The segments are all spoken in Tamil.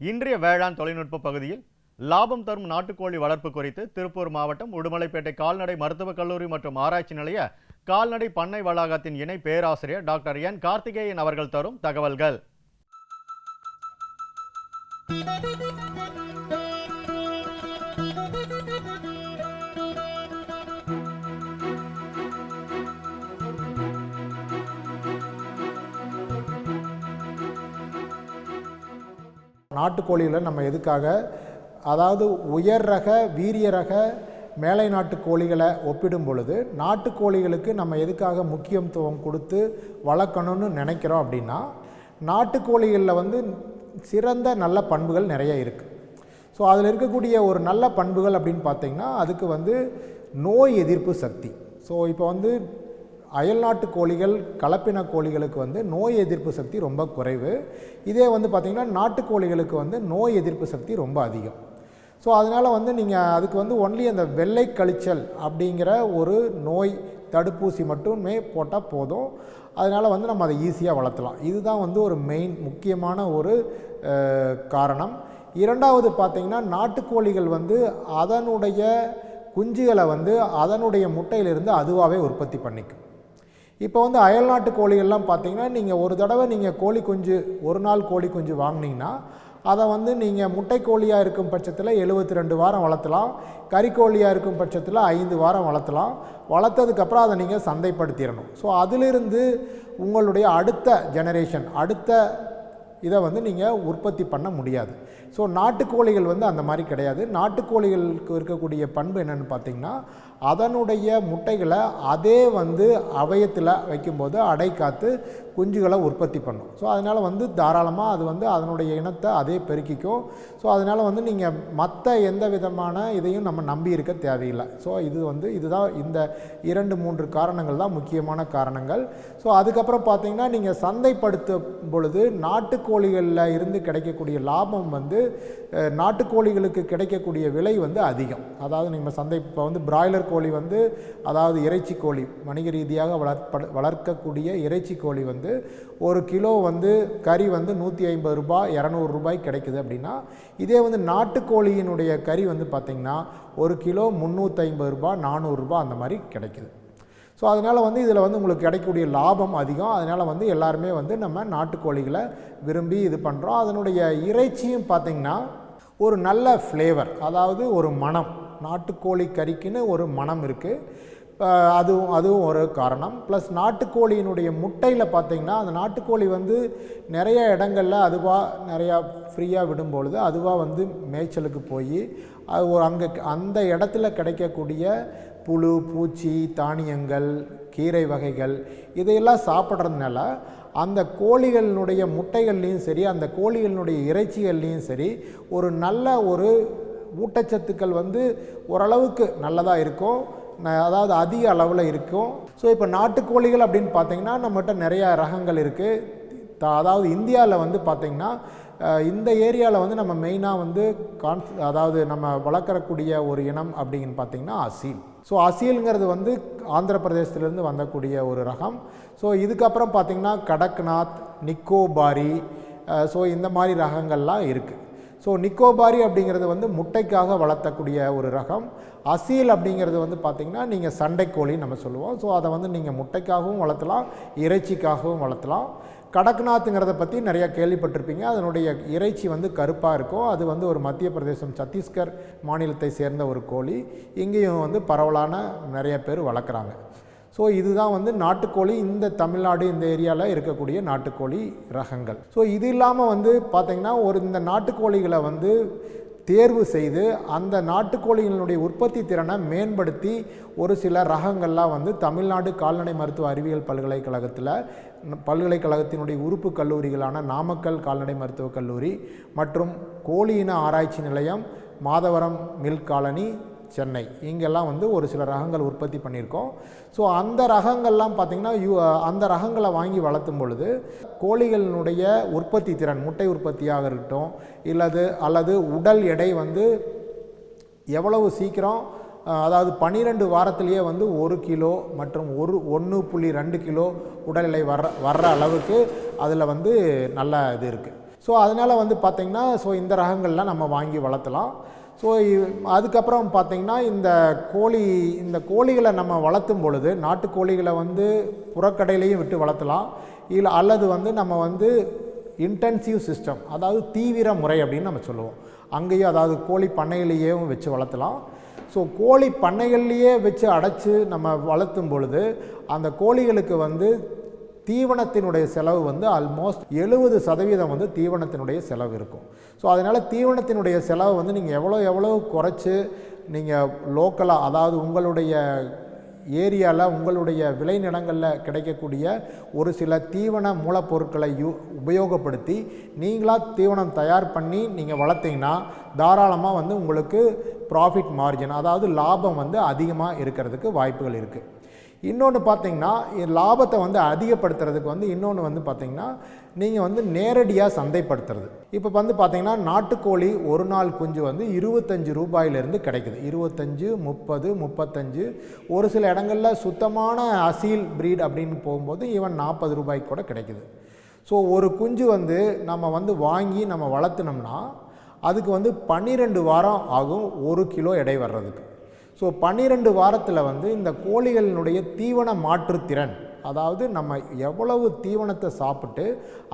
இன்றைய வேளாண் தொழில்நுட்ப பகுதியில் லாபம் தரும் நாட்டுக்கோழி வளர்ப்பு குறித்து திருப்பூர் மாவட்டம் உடுமலைப்பேட்டை கால்நடை மருத்துவக் கல்லூரி மற்றும் ஆராய்ச்சி நிலைய கால்நடை பண்ணை வளாகத்தின் இணை பேராசிரியர் டாக்டர் என் கார்த்திகேயன் அவர்கள் தரும் தகவல்கள். நாட்டுக்கோழியில் நம்ம எதுக்காக? அதாவது உயர் ரக வீரிய ரக மேலை நாட்டு கோழிகளை ஒப்பிடும் பொழுது நாட்டுக்கோழிகளுக்கு நம்ம எதுக்காக முக்கியத்துவம் கொடுத்து வளர்க்கணும்னு நினைக்கிறோம் அப்படின்னா நாட்டுக்கோழிகளில் வந்து சிறந்த நல்ல பண்புகள் நிறைய இருக்குது ஸோ அதில் இருக்கக்கூடிய ஒரு நல்ல பண்புகள் அப்படின்னு பார்த்தீங்கன்னா அதுக்கு வந்து நோய் எதிர்ப்பு சக்தி. ஸோ இப்போ வந்து அயல்நாட்டு கோழிகள் கலப்பின கோழிகளுக்கு வந்து நோய் எதிர்ப்பு சக்தி ரொம்ப குறைவு. இதே வந்து பார்த்திங்கன்னா நாட்டுக்கோழிகளுக்கு வந்து நோய் எதிர்ப்பு சக்தி ரொம்ப அதிகம். ஸோ அதனால் வந்து நீங்கள் அதுக்கு வந்து ஒன்லி அந்த வெள்ளை கழிச்சல் அப்படிங்கிற ஒரு நோய் தடுப்பூசி மட்டுமே போட்டால் போதும். அதனால் வந்து நம்ம அதை ஈஸியாக வளர்த்தலாம். இதுதான் வந்து ஒரு மெயின் முக்கியமான ஒரு காரணம். இரண்டாவது பார்த்திங்கன்னா நாட்டுக்கோழிகள் வந்து அதனுடைய குஞ்சுகளை வந்து அதனுடைய முட்டையிலிருந்து அதுவாகவே உற்பத்தி பண்ணிக்கும். இப்போ வந்து அயல்நாட்டு கோழிகள்லாம் பார்த்தீங்கன்னா நீங்கள் ஒரு தடவை நீங்கள் கோழி குஞ்சு ஒரு நாள் கோழி குஞ்சு வாங்குனீங்கன்னா அதை வந்து நீங்கள் முட்டைக்கோழியாக இருக்கும் பட்சத்தில் எழுபத்தி ரெண்டு வாரம் வளர்த்தலாம் கறிக்கோழியாக இருக்கும் பட்சத்தில் ஐந்து வாரம் வளர்த்தலாம் வளர்த்ததுக்கப்புறம் அதை நீங்கள் சந்தைப்படுத்திடணும். ஸோ அதிலிருந்து உங்களுடைய அடுத்த ஜெனரேஷன் அடுத்த இதை வந்து நீங்கள் உற்பத்தி பண்ண முடியாது. ஸோ நாட்டுக்கோழிகள் வந்து அந்த மாதிரி கிடையாது. நாட்டுக்கோழிகளுக்கு இருக்கக்கூடிய பண்பு என்னென்னு பார்த்தீங்கன்னா அதனுடைய முட்டைகளை அதே வந்து அவயத்தில் வைக்கும்போது அடை காத்து குஞ்சுகளை உற்பத்தி பண்ணும். ஸோ அதனால் வந்து தாராளமாக அது வந்து அதனுடைய இனத்தை அதே பெருக்கிக்கும். ஸோ அதனால் வந்து நீங்கள் மற்ற எந்த விதமான இதையும் நம்ம நம்பி இருக்க தேவையில்லை. ஸோ இது வந்து இதுதான் இந்த இரண்டு மூன்று காரணங்கள் தான் முக்கியமான காரணங்கள். ஸோ அதுக்கப்புறம் பார்த்தீங்கன்னா நீங்கள் சந்தைப்படுத்தும் பொழுது நாட்டுக்கோழிகளில் இருந்து கிடைக்கக்கூடிய லாபம் வந்து நாட்டுக்கோழிகளுக்கு கிடைக்கக்கூடிய விலை வந்து அதிகம். அதாவது நீங்கள் சந்தை இப்போ வந்து பிராய்லர் கோழி வந்து அதாவது இறைச்சி கோழி வணிக ரீதியாக வளர்ப்ப வளர்க்கக்கூடிய இறைச்சி கோழி வந்து ஒரு கிலோ வந்து கறி வந்து நூற்றி ஐம்பது ரூபாய் இரநூறு ரூபாய் கிடைக்குது அப்படின்னா இதே வந்து நாட்டுக்கோழியினுடைய கறி வந்து பார்த்திங்கன்னா ஒரு கிலோ முந்நூற்றி ரூபாய் நானூறுரூபா அந்த மாதிரி கிடைக்குது. ஸோ அதனால் வந்து இதில் வந்து உங்களுக்கு கிடைக்கக்கூடிய லாபம் அதிகம். அதனால் வந்து எல்லாருமே வந்து நம்ம நாட்டுக்கோழிகளை விரும்பி இது பண்ணுறோம் அதனுடைய இறைச்சியும் பார்த்திங்கன்னா ஒரு நல்ல ஃப்ளேவர் அதாவது ஒரு மணம். நாட்டுக்கோழி கறிக்குன்னு ஒரு மனம் இருக்குது அதுவும் அதுவும் ஒரு காரணம். ப்ளஸ் நாட்டுக்கோழியினுடைய முட்டையில் பார்த்திங்கன்னா அந்த நாட்டுக்கோழி வந்து நிறைய இடங்களில் அதுவாக நிறையா ஃப்ரீயாக விடும்பொழுது அதுவாக வந்து மேய்ச்சலுக்கு போய் அது ஒரு அங்கே அந்த இடத்துல கிடைக்கக்கூடிய புழு பூச்சி தானியங்கள் கீரை வகைகள் இதையெல்லாம் சாப்பிட்றதுனால அந்த கோழிகளினுடைய முட்டைகள்லேயும் சரி அந்த கோழிகளினுடைய இறைச்சிகள்லேயும் சரி ஒரு நல்ல ஒரு ஊட்டச்சத்துக்கள் வந்து ஓரளவுக்கு நல்லதாக இருக்கும். ந- அதாவது அதிக அளவில் இருக்கும். ஸோ இப்போ நாட்டுக்கோழிகள் அப்படின்னு பார்த்தீங்கன்னா நம்மகிட்ட நிறையா ரகங்கள் இருக்குது த- அதாவது இந்தியாவில் வந்து பார்த்திங்கன்னா இந்த ஏரியாவில் வந்து நம்ம மெயினாக வந்து கான்ஸ் அதாவது நம்ம வளர்க்குறக்கூடிய ஒரு இனம் அப்படின்னு பார்த்திங்கன்னா அசீல். ஸோ அசீலுங்கிறது வந்து ஆந்திர பிரதேசத்துலேருந்து வந்தக்கூடிய ஒரு ரகம். ஸோ இதுக்கப்புறம் பார்த்திங்கன்னா கடக்நாத் நிக்கோபாரி ஸோ இந்த மாதிரி ரகங்கள்லாம் இருக்குது ஸோ நிக்கோபாரி அப்படிங்கிறது வந்து முட்டைக்காக வளர்த்தக்கூடிய ஒரு ரகம். அசீல் அப்படிங்கிறது வந்து பார்த்திங்கன்னா நீங்கள் சண்டைக்கோழி நம்ம சொல்லுவோம். ஸோ அதை வந்து நீங்கள் முட்டைக்காகவும் வளர்த்தலாம் இறைச்சிக்காகவும் வளர்த்தலாம். கடக்நாத்துங்கிறத பற்றி நிறையா கேள்விப்பட்டிருப்பீங்க. அதனுடைய இறைச்சி வந்து கருப்பாக இருக்கும். அது வந்து ஒரு மத்திய பிரதேசம் சத்தீஸ்கர் மாநிலத்தை சேர்ந்த ஒரு கோழி. இங்கேயும் வந்து பரவலான நிறைய பேர் வளர்க்குறாங்க. ஸோ இதுதான் வந்து நாட்டுக்கோழி இந்த தமிழ்நாடு இந்த ஏரியாவில் இருக்கக்கூடிய நாட்டுக்கோழி ரகங்கள். ஸோ இது இல்லாமல் வந்து பார்த்திங்கன்னா ஒரு இந்த நாட்டுக்கோழிகளை வந்து தேர்வு செய்து அந்த நாட்டுக்கோழிகளினுடைய உற்பத்தி திறனை மேம்படுத்தி ஒரு சில ரகங்கள்லாம் வந்து தமிழ்நாடு கால்நடை மருத்துவ அறிவியல் பல்கலைக்கழகத்தில் பல்கலைக்கழகத்தினுடைய உறுப்பு கல்லூரிகளான நாமக்கல் கால்நடை மருத்துவக் கல்லூரி மற்றும் கோழியின ஆராய்ச்சி நிலையம் மாதவரம் மில்க் காலனி சென்னை. இங்கெல்லாம் வந்து ஒரு சில ரகங்கள் உற்பத்தி பண்ணியிருக்கோம். ஸோ அந்த ரகங்கள்லாம் பார்த்திங்கன்னா யூ அந்த ரகங்களை வாங்கி வளர்த்தும் பொழுது கோழிகளினுடைய உற்பத்தி திறன் முட்டை உற்பத்தியாக இருக்கட்டும் இல்லது அல்லது உடல் எடை வந்து எவ்வளவு சீக்கிரம் அதாவது பன்னிரெண்டு வாரத்திலேயே வந்து ஒரு கிலோ மற்றும் ஒரு ஒன்று புள்ளி ரெண்டு கிலோ உடல் எடை வர்ற வர்ற அளவுக்கு அதில் வந்து நல்ல இது இருக்குது ஸோ அதனால் வந்து பார்த்திங்கன்னா ஸோ இந்த ரகங்கள்லாம் நம்ம வாங்கி வளர்த்தலாம். ஸோ அதுக்கப்புறம் பார்த்திங்கன்னா இந்த கோழி இந்த கோழிகளை நம்ம வளர்த்தும் பொழுது நாட்டுக்கோழிகளை வந்து புறக்கடையிலையும் விட்டு வளர்த்தலாம். இல்லை அல்லது வந்து நம்ம வந்து இன்டென்சிவ் சிஸ்டம் அதாவது தீவிர முறை அப்படின்னு நம்ம சொல்லுவோம். அங்கேயும் அதாவது கோழி பண்ணையிலேயும் வச்சு வளர்த்தலாம். ஸோ கோழி பண்ணைகள்லேயே வச்சு அடைச்சி நம்ம வளர்த்தும் பொழுது அந்த கோழிகளுக்கு வந்து தீவனத்தினுடைய செலவு வந்து ஆல்மோஸ்ட் எழுபது சதவீதம் வந்து தீவனத்தினுடைய செலவு இருக்கும். ஸோ அதனால் தீவனத்தினுடைய செலவு வந்து நீங்கள் எவ்வளோ எவ்வளோ குறைச்சி நீங்கள் லோக்கலாக அதாவது உங்களுடைய ஏரியாவில் உங்களுடைய விளைநிலங்களில் கிடைக்கக்கூடிய ஒரு சில தீவன மூலப்பொருட்களை யூ உபயோகப்படுத்தி நீங்களாக தீவனம் தயார் பண்ணி நீங்கள் வளர்த்தீங்கன்னா தாராளமாக வந்து உங்களுக்கு ப்ராஃபிட் மார்ஜின் அதாவது லாபம் வந்து அதிகமாக இருக்கிறதுக்கு வாய்ப்புகள் இருக்குது இன்னொன்று பார்த்தீங்கன்னா லாபத்தை வந்து அதிகப்படுத்துறதுக்கு வந்து இன்னொன்று வந்து பார்த்தீங்கன்னா நீங்கள் வந்து நேரடியாக சந்தைப்படுத்துறது. இப்போ வந்து பார்த்தீங்கன்னா நாட்டுக்கோழி ஒரு நாள் குஞ்சு வந்து இருபத்தஞ்சு ரூபாயிலிருந்து கிடைக்குது. இருபத்தஞ்சு முப்பது முப்பத்தஞ்சு. ஒரு சில இடங்களில் சுத்தமான அசீல் ப்ரீட் அப்படின்னு போகும்போது ஈவன் நாற்பது ரூபாய்க்கு கூட கிடைக்குது. ஸோ ஒரு குஞ்சு வந்து நம்ம வந்து வாங்கி நம்ம வளர்த்துனோம்னா அதுக்கு வந்து பன்னிரெண்டு வாரம் ஆகும் ஒரு கிலோ எடை வர்றதுக்கு. ஸோ பன்னிரெண்டு வாரத்தில் வந்து இந்த கோழிகளினுடைய தீவன மாற்றுத்திறன் அதாவது நம்ம எவ்வளவு தீவனத்தை சாப்பிட்டு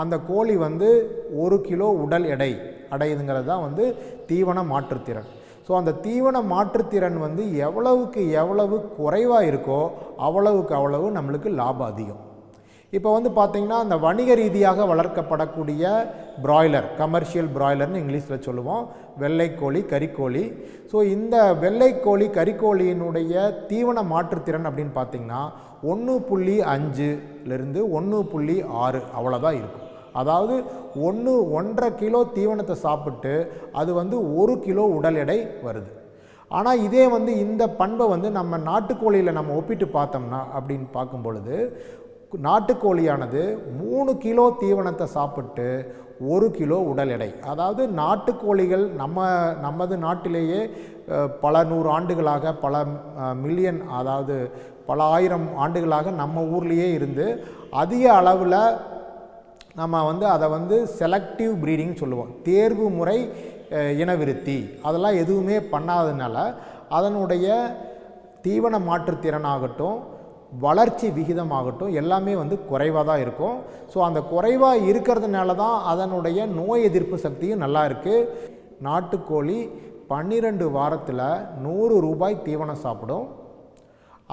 அந்த கோழி வந்து ஒரு கிலோ உடல் எடை அடையுதுங்கிறது தான் வந்து தீவன மாற்றுத்திறன். ஸோ அந்த தீவன மாற்றுத்திறன் வந்து எவ்வளவுக்கு எவ்வளவு குறைவாக இருக்கோ அவ்வளவுக்கு அவ்வளவு நம்மளுக்கு லாபம் அதிகம். இப்போ வந்து பார்த்திங்கன்னா அந்த வணிக ரீதியாக வளர்க்கப்படக்கூடிய பிராய்லர் கமர்ஷியல் பிராய்லர்னு இங்கிலீஷில் சொல்லுவோம். வெள்ளைக்கோழி கறிக்கோழி ஸோ இந்த வெள்ளைக்கோழி கறிக்கோழியினுடைய தீவன மாற்றுத்திறன் அப்படின்னு பார்த்தீங்கன்னா ஒன்று புள்ளி அஞ்சுலேருந்து ஒன்று புள்ளி ஆறு அவ்வளோதான் இருக்கும். அதாவது ஒன்று ஒன்றரை கிலோ தீவனத்தை சாப்பிட்டு அது வந்து ஒரு கிலோ உடல் எடை வருது. ஆனால் இதே வந்து இந்த பண்பை வந்து நம்ம நாட்டுக்கோழியில் நம்ம ஒப்பிட்டு பார்த்தோம்னா அப்படின்னு பார்க்கும் பொழுது நாட்டுக்கோழியானது மூணு கிலோ தீவனத்தை சாப்பிட்டு ஒரு கிலோ உடல் எடை. அதாவது நாட்டுக்கோழிகள் நம்ம நமது நாட்டிலேயே பல நூறு ஆண்டுகளாக பல மில்லியன் அதாவது பல ஆயிரம் ஆண்டுகளாக நம்ம ஊர்லேயே இருந்து அதிக அளவில் நம்ம வந்து அதை வந்து செலக்டிவ் ப்ரீடிங் சொல்லுவோம். தேர்வு முறை இனவிருத்தி. அதெல்லாம் எதுவுமே பண்ணாததுனால அதனுடைய தீவன மாற்றுத்திறனாகட்டும் வளர்ச்சி விகிதமாகட்டும் எல்லாமே வந்து குறைவாக தான் இருக்கும். ஸோ அந்த குறைவாக இருக்கிறதுனால தான் அதனுடைய நோய் எதிர்ப்பு சக்தியும் நல்லா இருக்குது நாட்டுக்கோழி பன்னிரெண்டு வாரத்தில் நூறு ரூபாய் தீவனம் சாப்பிடும்.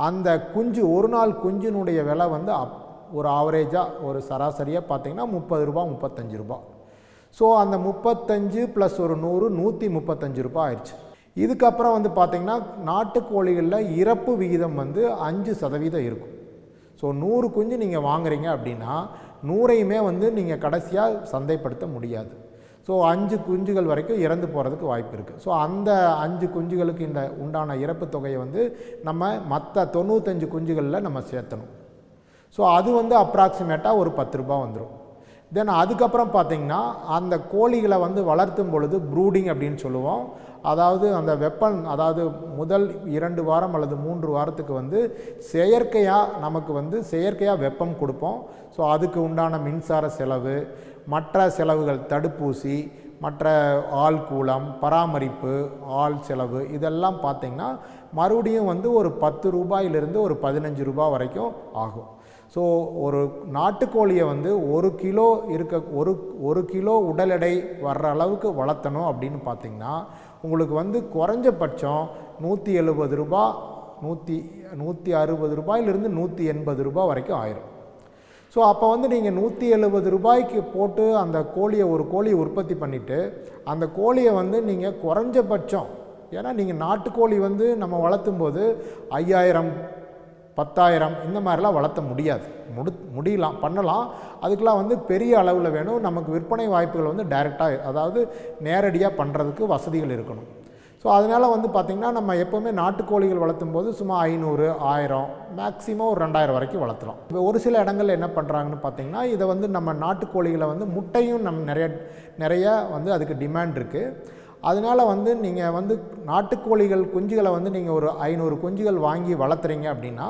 அந்த குஞ்சு ஒரு நாள் குஞ்சினுடைய விலை வந்து அப் ஒரு ஆவரேஜாக ஒரு சராசரியாக பார்த்தீங்கன்னா முப்பது ரூபா முப்பத்தஞ்சு ரூபா ஸோ அந்த முப்பத்தஞ்சு ப்ளஸ் ஒரு நூறு நூற்றி முப்பத்தஞ்சு ரூபா ஆயிடுச்சு. இதுக்கப்புறம் வந்து பார்த்திங்கன்னா நாட்டுக்கோழிகளில் இறப்பு விகிதம் வந்து அஞ்சு சதவீதம் இருக்கும். ஸோ நூறு குஞ்சு நீங்கள் வாங்குறீங்க அப்படின்னா நூறையுமே வந்து நீங்கள் கடைசியாக சந்தைப்படுத்த முடியாது. ஸோ அஞ்சு குஞ்சுகள் வரைக்கும் இறந்து போகிறதுக்கு வாய்ப்பு இருக்குது ஸோ அந்த அஞ்சு குஞ்சுகளுக்கு இந்த உண்டான இறப்பு தொகையை வந்து நம்ம மற்ற தொண்ணூத்தஞ்சு குஞ்சுகளில் நம்ம சேர்த்தணும். ஸோ அது வந்து அப்ராக்சிமேட்டாக ஒரு பத்து ரூபா வந்துடும் தென் அதுக்கப்புறம் பார்த்தீங்கன்னா அந்த கோழிகளை வந்து வளர்த்தும் பொழுது ப்ரூடிங் அப்படின்னு சொல்லுவோம். அதாவது அந்த வெப்பன் அதாவது முதல் இரண்டு வாரம் அல்லது மூன்று வாரத்துக்கு வந்து செயற்கையாக நமக்கு வந்து செயற்கையாக வெப்பம் கொடுப்போம். ஸோ அதுக்கு உண்டான மின்சார செலவு மற்ற செலவுகள் தடுப்பூசி மற்ற ஆள் கூலம் பராமரிப்பு ஆள் செலவு இதெல்லாம் பார்த்திங்கன்னா மறுபடியும் வந்து ஒரு பத்து ரூபாயிலிருந்து ஒரு பதினஞ்சு ரூபாய் வரைக்கும் ஆகும். ஸோ ஒரு நாட்டுக்கோழியை வந்து ஒரு கிலோ இருக்க ஒரு ஒரு கிலோ உடல் எடை வர்ற அளவுக்கு வளர்த்தணும் அப்படின்னு பார்த்தீங்கன்னா உங்களுக்கு வந்து குறைஞ்சபட்சம் நூற்றி எழுபது ரூபா நூற்றி நூற்றி அறுபது ரூபாயிலிருந்து நூற்றி எண்பது ரூபாய் வரைக்கும் ஆயிரும். ஸோ அப்போ வந்து நீங்கள் நூற்றி எழுபது ரூபாய்க்கு போட்டு அந்த கோழியை ஒரு கோழியை உற்பத்தி பண்ணிவிட்டு அந்த கோழியை வந்து நீங்கள் குறைஞ்சபட்சம் ஏன்னா நீங்கள் நாட்டுக்கோழி வந்து நம்ம வளர்த்தும் போது ஐயாயிரம் பத்தாயிரம் இந்த மாதிரிலாம் வளர்த்த முடியாது. முடி முடியலாம் பண்ணலாம். அதுக்கெலாம் வந்து பெரிய அளவில் வேணும். நமக்கு விற்பனை வாய்ப்புகள் வந்து டைரெக்டாக அதாவது நேரடியாக பண்ணுறதுக்கு வசதிகள் இருக்கணும். ஸோ அதனால் வந்து பார்த்திங்கன்னா நம்ம எப்போவுமே நாட்டுக்கோழிகள் வளர்த்தும் போது சும்மா ஐநூறு ஆயிரம் மேக்ஸிமம் ஒரு ரெண்டாயிரம் வரைக்கும் வளர்த்தலாம். இப்போ ஒரு சில இடங்கள்ல என்ன பண்ணுறாங்கன்னு பார்த்தீங்கன்னா இதை வந்து நம்ம நாட்டுக்கோழிகளை வந்து முட்டையும் நம்ம நிறைய நிறைய வந்து அதுக்கு டிமாண்ட் இருக்குது அதனால் வந்து நீங்கள் வந்து நாட்டுக்கோழிகள் குஞ்சுகளை வந்து நீங்கள் ஒரு ஐநூறு குஞ்சுகள் வாங்கி வளர்த்துறீங்க அப்படின்னா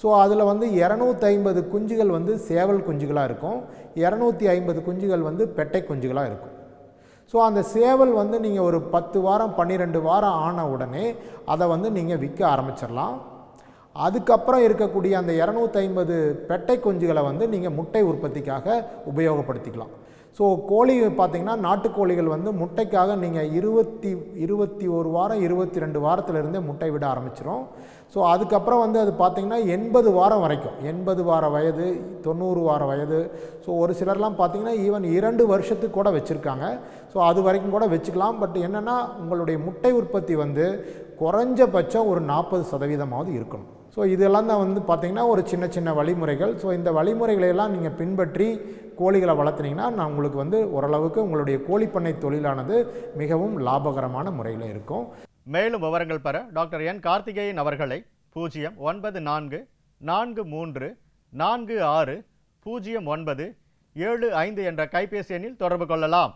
ஸோ அதில் வந்து இரநூத்தி ஐம்பது குஞ்சுகள் வந்து சேவல் குஞ்சுகளாக இருக்கும். இரநூத்தி ஐம்பது குஞ்சுகள் வந்து பெட்டை குஞ்சுகளாக இருக்கும். ஸோ அந்த சேவல் வந்து நீங்கள் ஒரு பத்து வாரம் பன்னிரெண்டு வாரம் ஆன உடனே அதை வந்து நீங்கள் விற்க ஆரம்பிச்சிடலாம். அதுக்கப்புறம் இருக்கக்கூடிய அந்த இரநூத்தி ஐம்பது பெட்டை குஞ்சுகளை வந்து நீங்கள் முட்டை உற்பத்திக்காக உபயோகப்படுத்திக்கலாம். ஸோ கோழி பார்த்தீங்கன்னா நாட்டுக்கோழிகள் வந்து முட்டைக்காக நீங்கள் இருபத்தி இருபத்தி ஒரு வாரம் இருபத்தி ரெண்டு வாரத்திலிருந்தே முட்டை விட ஆரம்பிச்சிரும். ஸோ அதுக்கப்புறம் வந்து அது பார்த்திங்கன்னா எண்பது வாரம் வரைக்கும். எண்பது வார வயது தொண்ணூறு வார வயது. ஸோ ஒரு சிலர்லாம் பார்த்திங்கன்னா ஈவன் இரண்டு வருஷத்துக்கு கூட வச்சுருக்காங்க. ஸோ அது வரைக்கும் கூட வச்சுக்கலாம். பட் என்னென்னா உங்களுடைய முட்டை உற்பத்தி வந்து குறைஞ்சபட்சம் ஒரு நாற்பது சதவீதமாவது இருக்கணும். ஸோ இதெல்லாம் தான் வந்து பார்த்திங்கன்னா ஒரு சின்ன சின்ன வழிமுறைகள். ஸோ இந்த வழிமுறைகளை எல்லாம் நீங்கள் பின்பற்றி கோழிகளை வளர்த்துனீங்கன்னா நான் உங்களுக்கு வந்து ஓரளவுக்கு உங்களுடைய கோழிப்பண்ணை தொழிலானது மிகவும் லாபகரமான முறையில் இருக்கும். மேலும் விவரங்கள் பெற டாக்டர் என். கார்த்திகேயன் அவர்களை பூஜ்ஜியம் ஒன்பது நான்கு நான்கு மூன்று நான்கு ஆறு பூஜ்ஜியம் ஒன்பது ஏழு ஐந்து என்ற கைபேசி எண்ணில் தொடர்பு கொள்ளலாம்.